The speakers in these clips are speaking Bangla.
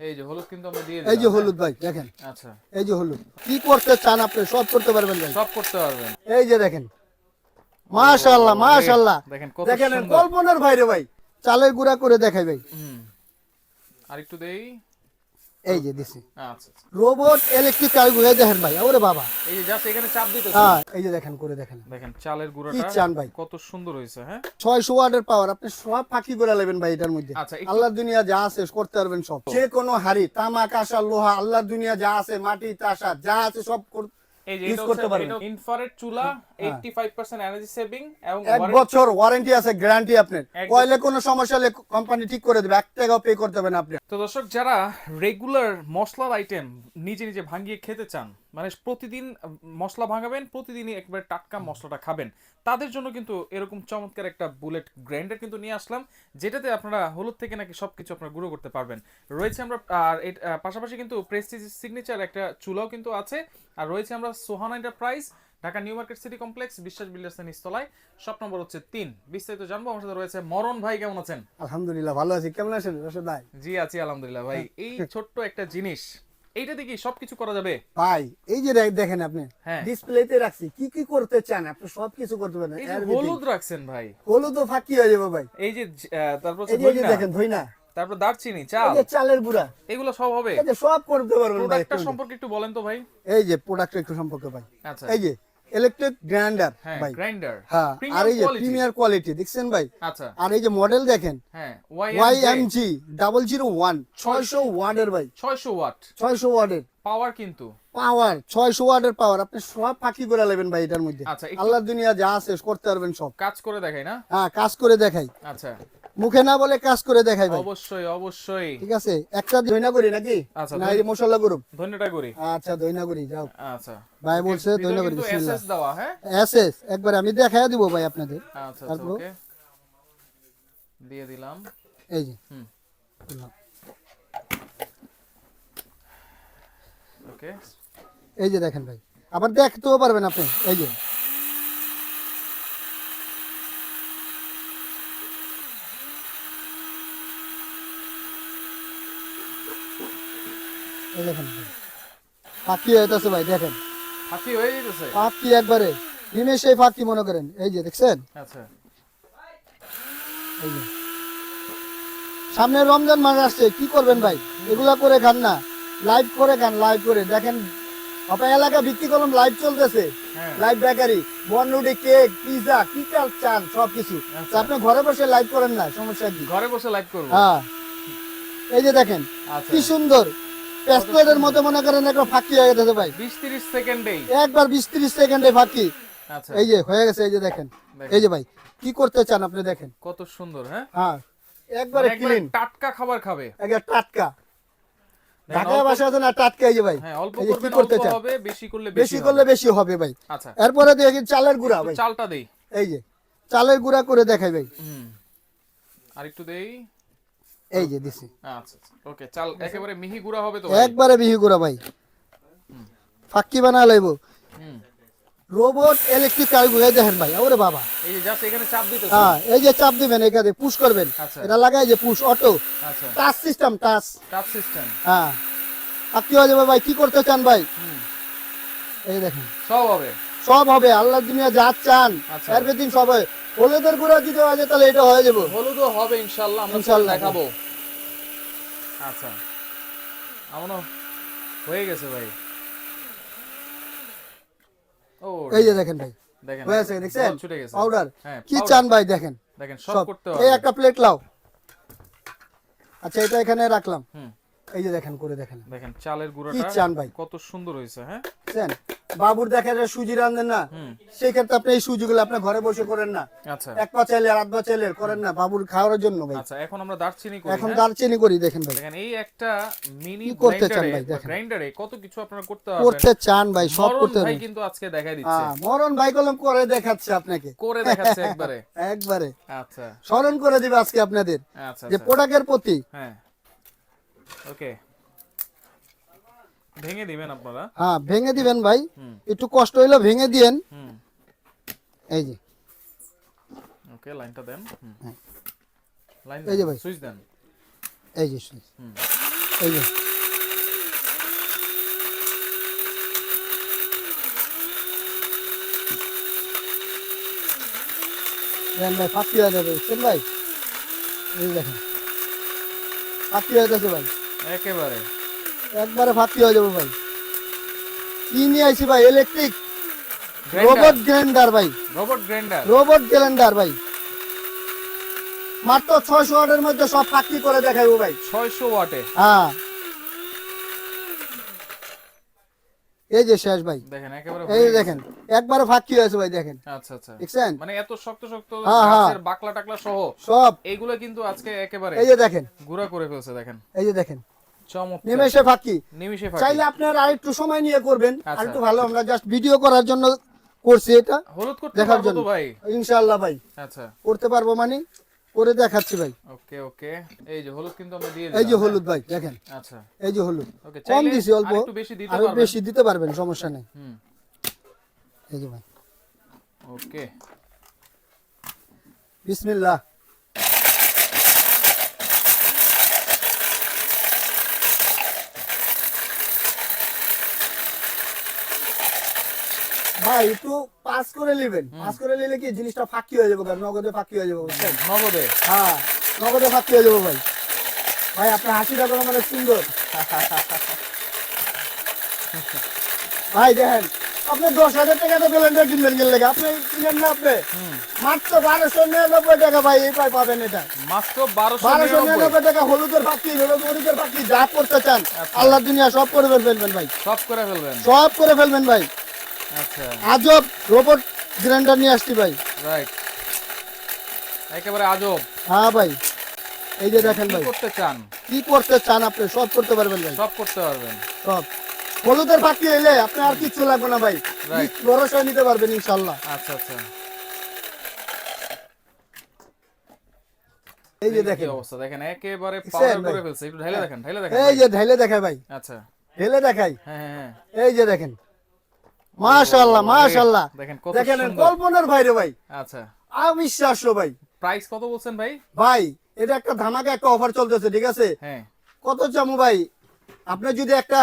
এই যে হলুদ কিন্তু আমরা দিয়ে এই যে হলুদ ভাই দেখেন? আচ্ছা। এই যে হলুদ। কি করতে চান আপনি? সব করতে পারবেন ভাই। সব করতে পারবেন। এই যে দেখেন। মাশাআল্লাহ মাশাআল্লাহ। দেখেন কত দেখেন। কল্পনার বাইরে ভাই। চালের গুড়া করে দেখাই ভাই। আর একটু দেই। এই যে দিছি। আচ্ছা আচ্ছা। রোবট ইলেকট্রিক কার দেখেন ভাই ওরে বাবা। এই যে জাস্ট এখানে চাপ দিতেছে। হ্যাঁ এই যে দেখেন করে দেখেন। দেখেন চালের কি চান ভাই? কত সুন্দর হইছে হ্যাঁ? ছয়শো ওয়াটের পাওয়ার আপনি সব ফাঁকি করে নেবেন ভাই এটার মধ্যে। আচ্ছা, আল্লাহর দুনিয়া যা আছে করতে পারবেন সব। যে কোনো হাড়ি তামা কাঁসা লোহা আল্লাহর দুনিয়া যা আছে মাটি তাসা যা আছে সব কর- এই যে use এটা করতে পারবেন। ইনফ্রারেড চুলা 85% এনার্জি সেভিং এবং এক বছর ওয়ারেন্টি আছে গ্যারান্টি আপনার এক কোনো সমস্যা হলে কোম্পানি ঠিক করে দেবে এক টাকাও পে করতে হবে না আপনি। তো দর্শক যারা রেগুলার মশলার আইটেম নিজে নিজে ভাঙিয়ে খেতে চান মানে প্রতিদিন মশলা ভাঙাবেন প্রতিদিনই একবার টাটকা মশলাটা খাবেন তাদের জন্য কিন্তু এরকম চমৎকার একটা বুলেট গ্রাইন্ডার কিন্তু নিয়ে আসলাম যেটাতে আপনারা হলুদ থেকে নাকি সবকিছু আপনারা গুঁড়ো করতে পারবেন। রয়েছে আমরা আর পাশাপাশি কিন্তু প্রেস্টিজ সিগনেচার একটা চুলাও কিন্তু আছে আর রয়েছে আমরা Sohana enterprise Dhaka new market city complex Biswas builders নিস্তলায় shop number হচ্ছে তিন। বিস্তারিত জানব আমার সাথে রয়েছে মরণ ভাই কেমন আছেন? আলহামদুলিল্লাহ ভালো আছি। কেমন আছেন রশদ ভাই? জি আছি আলহামদুলিল্লাহ ভাই। এই ছোট্ট একটা জিনিস এইটা কি সবকিছু করা যাবে? ভাই এই যে দেখেন আপনি হ্যাঁ। ডিসপ্লেতে রাখছি। কি কি করতে চান? আপনি সবকিছু করতে পারেন। হলুদ রাখছেন ভাই। হলুদ তো ফাঁকি হয়ে যাবে ভাই। এই যে তারপর দেখেন ধইনা। তারপর দারচিনি এই চাল যে চালের গুঁড়া। এগুলো সব হবে? এই যে সব করতে পারবেন ভাই প্রোডাক্টটা সম্পর্কে একটু বলেন তো ভাই। এই যে প্রোডাক্ট একটু সম্পর্কে ভাই। আচ্ছা। এই যে ইলেকট্রিক গ্রাইন্ডার হ্যাঁ ভাই। গ্রাইন্ডার হ্যাঁ আর এই যে প্রিমিয়ার কোয়ালিটি দেখছেন ভাই? আচ্ছা। আর এই যে মডেল দেখেন? হ্যাঁ Y Y M G double zero one ছয়শো ওয়ার্ডের ভাই। 600 ওয়াট ছয়শো ওয়ার্ডের পাওয়ার কিন্তু। পাওয়ার ছয়শো ওয়ার্ডের পাওয়ার আপনি সব ফাঁকি করে নেবেন ভাই এটার মধ্যে। আচ্ছা, আল্লাহর দুনিয়া যা আছে করতে পারবেন সব। কাজ করে দেখাই না? হ্যাঁ কাজ করে দেখাই। আচ্ছা। মুখে না বলে কাজ করে দেখাই ভাই। অবশ্যই অবশ্যই। ঠিক আছে? একটা দইনা করি নাকি? আচ্ছা, না এই মশলা গ্রুপ ধন্যটা করি। আচ্ছা দইনা করি যাও। আচ্ছা। ভাই বলছে দইনা করি বিসমিল্লাহ। এসএস দেওয়া হ্যাঁ? এস এস একবার আমি দেখাই দিব ভাই আপনাদের। আচ্ছা আচ্ছা ওকে। দিয়ে দিলাম। এই যে। হুম। ওকে। এই যে দেখেন ভাই। আবার দেখতেও পারবেন আপনি। এই যে। দেখেন। ফাঁকি হইতেছে ভাই দেখেন। হাতি হয়ে যেতেছে ফাঁকি একবারে। নিমেষেই ফাঁকি মনে করেন। এই যে দেখছেন? আচ্ছা। এই যে। সামনে রমজান মাস আসছে কি করবেন ভাই? এগুলা করে খান না। লাইভ করে খান লাইভ করে। দেখেন আপনার এলাকা ভিত্তি করলাম লাইভ চলতেছে। লাইভ বেকারি বনরুটি কেক পিজা কি কাল চান সবকিছু। আচ্ছা। আপনি ঘরে বসে লাইভ করেন না সমস্যা কি? ঘরে বসে লাইভ করব। হ্যাঁ। এই যে দেখেন আচ্ছা। কি সুন্দর। মতো মনে করেন একটা ফাঁকি হয়ে গেছে ভাই। বিশ তিরিশ সেকেন্ডেই? একবার বিশ ত্রিশ সেকেন্ডে ফাঁকি। আচ্ছা। এই যে হয়ে গেছে এই যে দেখেন। এই যে ভাই কি করতে চান আপনি দেখেন? কত সুন্দর হ্যাঁ? হ্যাঁ একবারে একবারে ক্লিন টাটকা খাবার খাবে। একবার টাটকা। ঢাকায় বাসা আছে না টাটকা এই যে ভাই। হ্যাঁ অল্প করতে অল্প চান? হবে বেশি করলে বেশি হবে। করলে বেশি হবে ভাই। আচ্ছা। এরপরে দেখি চালের গুঁড়া ভাই। চালটা দেই। এই যে চালের গুঁড়া করে দেখাই ভাই। হুম। আর একটু দেই। এই যে দিছি। আচ্ছা ওকে চাল একেবারে মিহি গুঁড়া হবে তো একবারে বিহি গুঁড়া ভাই। ফাক্কি বানা লাইব। রোবট ইলেকট্রিক দেখেন ভাই ওরে বাবা। এই যে জাস্ট এখানে চাপ দিতেছে। হ্যাঁ এই যে চাপ দিবেন এখানে পুশ করবেন। আচ্ছা। এটা লাগাই যে পুশ অটো আচ্ছা। Touch system touch touch system হ্যাঁ। আর কি হয়ে যাবে ভাই? কি করতে চান ভাই? এই দেখেন। সব হবে? সব হবে আল্লাহ দুনিয়া যা চান আচ্ছা। এভরিথিং সব হয় হলুদের গুঁড়া হয় তাহলে এটা হয়ে যাবে। হলুদও হবে ইনশাআল্লাহ আমরা। ইনশাআল্লাহ দেখাবো। আচ্ছা আমনো হয়ে গেছে ভাই। ও এই যে দেখেন ভাই। দেখেন। হয়েছে দেখছেন? ছুটে গেছে। পাউডার হ্যাঁ কি চান ভাই দেখেন? দেখেন সব সব। করতে এই একটা প্লেট লাও। আচ্ছা এটা এখানে রাখলাম। হুম। এই যে দেখেন করে দেখেন দেখেন চালের কি চান ভাই? কত সুন্দর হয়েছে হ্যাঁ? বুঝছেন বাবুর দেখেন যে সুজি রান্ধেন না সেই ক্ষেত্রে আপনি এই সুজিগুলো আপনি ঘরে বসে করেন না। আচ্ছা। এক পা চাইলে আর আধ পা চাইলে করেন না বাবুর খাওয়ার জন্য ভাই। আচ্ছা এখন আমরা দারচিনি করি এখন হ্যাঁ? দারচিনি করি দেখেন ভাই। দেখেন এই একটা মিনি করতে চান গ্রাইন্ডারে ভাই, দেখেন। গ্রাইন্ডারে কত কিছু আপনারা করতে পারবেন। করতে চান ভাই সব করতে ভাই কিন্তু আজকে দেখাই দিচ্ছে। হ্যাঁ, মরণ ভাই কলম করে দেখাচ্ছে আপনাকে। করে দেখাচ্ছে একবারে। একবারে। আচ্ছা। স্মরণ করে দিবে আজকে আপনাদের। আচ্ছা যে আচ্ছা। প্রোডাক্টের প্রতি হ্যাঁ। ওকে ভেঙে দিবেন আপনারা? হ্যাঁ ভেঙে দিবেন ভাই। একটু কষ্ট হইল ভেঙে দিয়েন। এই যে। ওকে লাইনটা দেন। হ্যাঁ। লাইন এই যে ভাই। সুইচ দেন। এই যে। হুম। এই যে। দেখেন ভাই ফাঁকি হয়ে যাবে ভাই? এই দেখেন। ফাঁকি হয়ে যাচ্ছে ভাই। একেবারে। হয়ে যাবে ভাই। কি নিয়ে আইছি ভাই? ইলেকট্রিক রোবট গ্রাইন্ডার ভাই। রোবট গ্রাইন্ডার রোবট গ্রাইন্ডার ভাই। মাত্র ছয়শো ওয়াটের মধ্যে সব ফাঁকি করে দেখাইবো ভাই। ছয়শো ওয়াটে। হ্যাঁ। এই যে শেষ ভাই। দেখেন একেবারে এই যে দেখেন একবারে ফাঁকি হয়েছে ভাই দেখেন। আচ্ছা আচ্ছা। দেখছেন? মানে এত শক্ত শক্ত হ্যাঁ, হ্যাঁ। গাছের বাকলা টাকলা সহ সব। এইগুলো কিন্তু আজকে একেবারে এই যে দেখেন। গুড়া করে ফেলছে দেখেন। এই যে দেখেন। নিমেষে ফাঁকি। চাইলে আপনার আরেকটু সময় নিয়ে করবেন আচ্ছা। আরেকটু ভালো আমরা জাস্ট ভিডিও করার জন্য করছি এটা। হলুদ করতে দেখার জন্য। ভাই? ইনশাআল্লাহ ভাই। আচ্ছা। করতে পারব মানে? করে দেখাচ্ছি ভাই। ওকে ওকে। এই যে হলুদ কিন্তু আমরা দিয়ে এই যে হলুদ ভাই দেখেন? আচ্ছা। এই যে হলুদ। ওকে কম দিছি অল্প। আরেকটু বেশি দিতে পারবেন। বেশি দিতে পারবেন সমস্যা নেই। হুম। এই যে ভাই। ওকে। বিসমিল্লাহ। ভাই একটু পাস করে নেবেন। পাস করে নিলে কি জিনিসটা ফাঁকি হয়ে যাবে নগদে ফাঁকি হয়ে যাবে নগদে। হ্যাঁ নগদে ফাঁকি হয়ে যাবে ভাই। ভাই আপনার হাসিটা মানে সুন্দর। ভাই দেখেন আপনি দশ হাজার টাকা তো ব্লেন্ডার কিনবেন আপনি কিনেন না আপনি? মাত্র বারোশো নিরানব্বই টাকা ভাই এই পাই পাবেন এটা। মাত্র বারোশো নিরানব্বই। টাকা হলুদের পাখি হলুদের পাখি যা করতে চান আচ্ছা। আল্লাহ দুনিয়া সব করে ফেলবেন ভাই। সব করে ফেলবেন। সব করে ফেলবেন ভাই। আজব রোবট গ্রাইন্ডার নিয়ে আসছি ভাই। রাইট একেবারে আজব। হ্যাঁ ভাই। এই যে দেখেন ভাই। করতে চান? কি করতে চান আপনি? সব করতে পারবেন ভাই। সব করতে পারবেন। সব। হলুদের পাখি এলে আপনি আর কিচ্ছু লাগবে না ভাই. ভরসা নিতে পারবেন ইনশাল্লাহ আচ্ছা আচ্ছা। এই যে দেখেন অবস্থা দেখেন একেবারে পাউডার করে ফেলছে। একটু ঢেলে দেখেন এই যে দেখায় ভাই। আচ্ছা। দেখাই। হ্যাঁ হ্যাঁ হ্যাঁ। এই যে দেখেন। মাশাআল্লাহ মাশাআল্লাহ। দেখেন কত দেখেন কল্পনার বাইরে ভাই। আচ্ছা। অবিশ্বাস্য ভাই। প্রাইস কত বলছেন ভাই? ভাই এটা একটা ধামাকা একটা অফার চলতেছে ঠিক আছে? হ্যাঁ। কত চামু ভাই? আপনি যদি একটা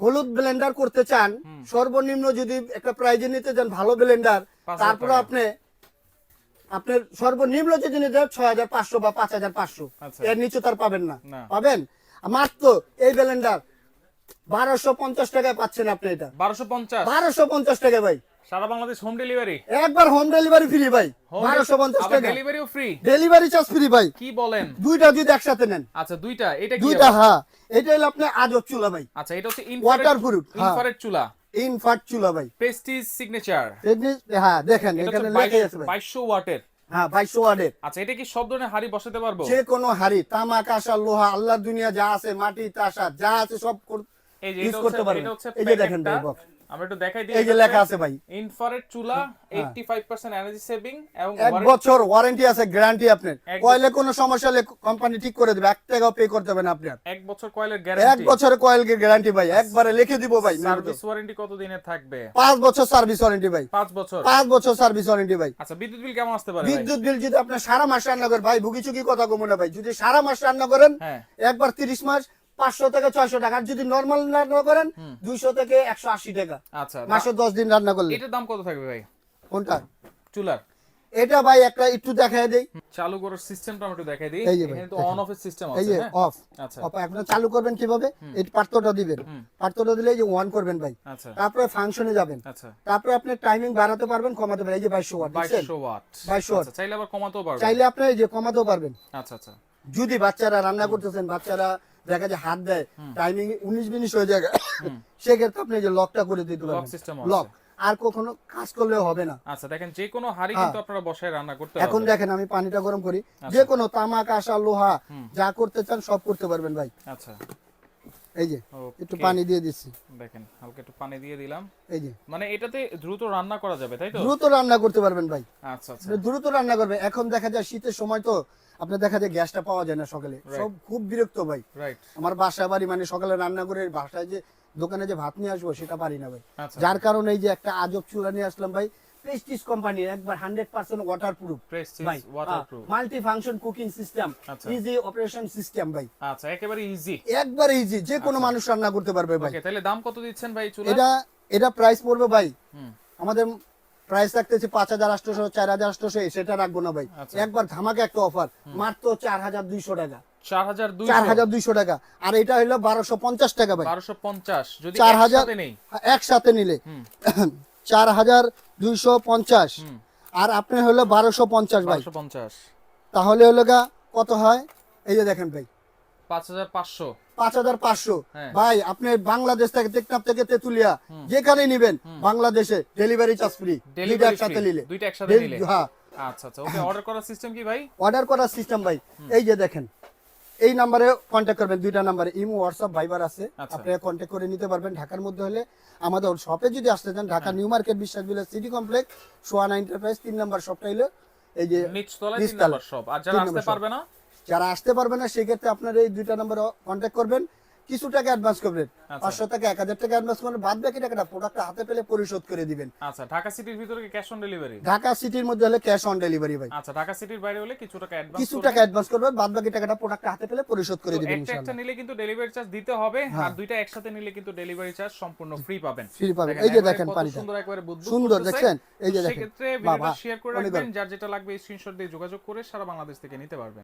হলুদ ব্লেন্ডার করতে চান সর্বনিম্ন যদি একটা প্রাইজে নিতে চান ভালো ব্লেন্ডার তারপরে। আপনি আপনার সর্বনিম্ন যদি নিতে ছয় হাজার পাঁচশো বা পাঁচ হাজার পাঁচশো। আচ্ছা। এর নিচে তার পাবেন না। না। পাবেন? মাত্র এই ব্লেন্ডার বারোশো পঞ্চাশ টাকায় পাচ্ছেন আপনি এটা। বারোশো পঞ্চাশ? বারোশো পঞ্চাশ টাকা ভাই। সারা বাংলাদেশ হোম ডেলিভারি একবার হোম ডেলিভারি ফ্রি ভাই। বারোশো পঞ্চাশ টাকা ডেলিভারিও ফ্রি ডেলিভারি চার্জ ফ্রি ভাই। কি বলেন? দুইটা যদি একসাথে নেন। আচ্ছা দুইটা। এটা কি দুইটা হ্যাঁ। এটা হলো আপনার আজব চুলা ভাই। আচ্ছা এটা হচ্ছে Waterproof, হ্যাঁ। ইনফ্রারেড চুলা। ইনফার্ট চুলা ভাই। প্রেস্টিজ সিগনেচার হ্যাঁ দেখেন এখানে লেখা আছে ভাই। বাইশশো ওয়াটের। হ্যাঁ বাইশশো ওয়ার্ডের আচ্ছা এটা কি সব ধরনের হাড়ি বসাতে পারব যে কোনো হাড়ি তামা কাঁসা লোহা আল্লাহ দুনিয়া যা আছে মাটি তাসা যা আছে সব এটা করতে পারবেন। এই যে দেখেন প্যাকেটটা। আমরা একটু দেখাই দিই এই যে লেখা আছে ভাই। ইনফ্রারেড চুলা 85% এনার্জি সেভিং এবং এক বছর ওয়ারেন্টি আছে গ্যারান্টি আপনার। কয়েলে কোনো সমস্যা হলে কোম্পানি ঠিক করে দেবে এক টাকাও পে করতে হবে না আপনার। এক বছর কয়েলের এক গ্যারান্টি বছরের কয়েলকে গ্যারান্টি ভাই একবারে লিখে দিব ভাই সার্ভিস ওয়ারেন্টি কত দিনের থাকবে? পাঁচ বছর সার্ভিস ওয়ারেন্টি ভাই। 5 বছর? পাঁচ বছর সার্ভিস ওয়ারেন্টি ভাই। আচ্ছা বিদ্যুৎ বিল কেমন আসতে পারে বিদ্যুৎ বিল যদি আপনার সারা মাস রান্না করেন ভাই ভুগিচুকি কথা কমু না ভাই। যদি সারা মাস রান্না করেন হ্যাঁ। একবার তিরিশ মাস পাঁচশো থেকে ছয়শো টাকা। আর যদি নর্মাল রান্না করেন দুইশো থেকে একশো আশি টাকা। আচ্ছা মাসে দশ দিন রান্না করলে। এটার দাম কত থাকবে ভাই? কোনটা? চুলার। এটা ভাই একটা একটু দেখায় দেই। চালু করার সিস্টেমটা আমি একটু দেখাই দিই। এখানে তো। অন অফের সিস্টেম এই আছে যে হ্যাঁ? অফ আচ্ছা। অফ আপনার চালু করবেন কীভাবে? এই পার্থটা দিবেন। পার্থটা দিলে এই যে ওয়ান করবেন ভাই। আচ্ছা। তারপরে ফাংশনে যাবেন। আচ্ছা। তারপরে আপনি টাইমিং বাড়াতে পারবেন কমাতে পারবেন। এই যে বাইশশো ওয়াট দেখছেন? 2200 ওয়াট। 2200 watt। আচ্ছা চাইলে আবার কমাতেও পারবে চাইলে আপনি এই যে কমাতেও পারবেন। আচ্ছা আচ্ছা। যদি বাচ্চারা রান্না করতেছেন বাচ্চারা দেখা যায় হাত দেয় টাইমিং উনিশ মিনিট হয়ে যায়। সেক্ষেত্রে আপনি যে লকটা করে দিতে পারেন পারবেন। লক আর কখনো কাজ করলে হবে না। আচ্ছা দেখেন যে কোনো হাড়ি হ্যাঁ। কিন্তু আপনারা বসায় রান্না করতে এখন দেখেন আমি পানিটা গরম করি। আচ্ছা। যে কোনো তামাক আশা লোহা যা করতে চান সব করতে পারবেন ভাই। আচ্ছা। এই যে একটু পানি দিয়ে দিচ্ছি। দেখেন হালকা একটু পানি দিয়ে দিলাম। এই যে। মানে এটাতে দ্রুত রান্না করা যাবে তাই তো? দ্রুত রান্না করতে পারবেন ভাই। আচ্ছা আচ্ছা। দ্রুত রান্না করবেন এখন দেখা যায় শীতের সময় তো আপনার দেখা যায় গ্যাসটা পাওয়া যায় না সকালে। সব খুব বিরক্ত ভাই। আমার বাসা বাড়ি মানে সকালে রান্না করে বাসায় যে দোকানে যে ভাত নিয়ে আসব সেটা পারি না ভাই। আচ্ছা যার কারণে এই যে একটা আজব চুলা নিয়ে আসলাম ভাই। প্রেস্টিজ কোম্পানির একবার হান্ড্রেড পার্সেন্ট ওয়াটার প্রুফ ভাই multifunction cooking system. Easy operation system ভাই। আচ্ছা একেবারে ইজি একবার ইজি যে কোনো আচ্ছা। মানুষ রান্না করতে পারবে ভাই। তাহলে দাম কত দিচ্ছেন ভাই চুলা এটা এটা প্রাইস পড়বে ভাই। আমাদের প্রাইস রাখতেছে পাঁচ হাজার আটশোশো চার হাজার আটশোশো সেটা রাখব না ভাই। আচ্ছা। একবার ধামাকে একটা অফার মাত্র চার হাজার দুইশো টাকা। টাকা। আর এটা হলো বারোশো পঞ্চাশ টাকা ভাই। বারোশো পঞ্চাশ যদি চার হাজার একসাথে নিলে। চার হাজার দুইশো পঞ্চাশ। আর আপনি হলো বারোশো পঞ্চাশ ভাই। পঞ্চাশ। তাহলে হলো গা কত হয়? এই যে দেখেন ভাই। পাঁচ হাজার পাঁচশো। পাঁচ হাজার পাঁচশো। হ্যাঁ। ভাই আপনি বাংলাদেশ থেকে টেকনাফ থেকে তেতুলিয়া যেখানে নিবেন বাংলাদেশে ডেলিভারি চার্জ ফ্রি। দুইটা একসাথে নিলে। দুইটা একসাথে হ্যাঁ। আচ্ছা আচ্ছা। ওকে অর্ডার করার সিস্টেম কি ভাই? অর্ডার করার সিস্টেম ভাই। এই যে দেখেন। এই নাম্বারে কন্ট্যাক্ট করবেন দুইটা নাম্বারে ইমো হোয়াটসঅ্যাপ ভাইবার আছে। আপনি আপনারা কন্ট্যাক্ট করে নিতে পারবেন। ঢাকার মধ্যে হলে আমাদের শপে যদি আসতে চান ঢাকা নিউ মার্কেট বিশ্বাস বিলাস সিটি কমপ্লেক্স সোয়ানা এন্টারপ্রাইজ তিন নাম্বার শপটা হলো এই যে নিচতলা। নাম্বার শপ আর যারা আসতে পারবে না? যারা আসতে পারবে না সেক্ষেত্রে আপনারা এই দুইটা নাম্বারে কন্ট্যাক্ট করবেন। কিছু টাকা অ্যাডভান্স করবেন আচ্ছা। পাঁচশো টাকা এক হাজার টাকা অ্যাডভান্স করবেন বাদ বাকি টাকাটা প্রোডাক্টটা হাতে পেলে পরিশোধ করে দিবেন আচ্ছা ঢাকা সিটির ভিতরে ক্যাশ অন ডেলিভারি ঢাকা সিটির মধ্যে হলে ক্যাশ অন ডেলিভারি ভাই আচ্ছা ঢাকা সিটির বাইরে হলে কিছু টাকা অ্যাডভান্স কিছু টাকা অ্যাডভান্স করবেন বাদ বাকি টাকাটা প্রোডাক্টটা হাতে পেলে পরিশোধ করে দিবেন একটা একটা নিলে কিন্তু ডেলিভারি চার্জ দিতে হবে আর দুইটা একসাথে নিলে কিন্তু ডেলিভারি চার্জ সম্পূর্ণ ফ্রি পাবেন Free পাবেন। এই যে দেখেন পানিটা। সুন্দর একবারে বুদবুদ সুন্দর। দেখছেন? এই যে দেখেন। সেক্ষেত্রে ভিডিওটা শেয়ার করে রাখবেন যার যেটা লাগবে স্ক্রিনশট দিয়ে যোগাযোগ করে সারা বাংলাদেশ থেকে নিতে পারবেন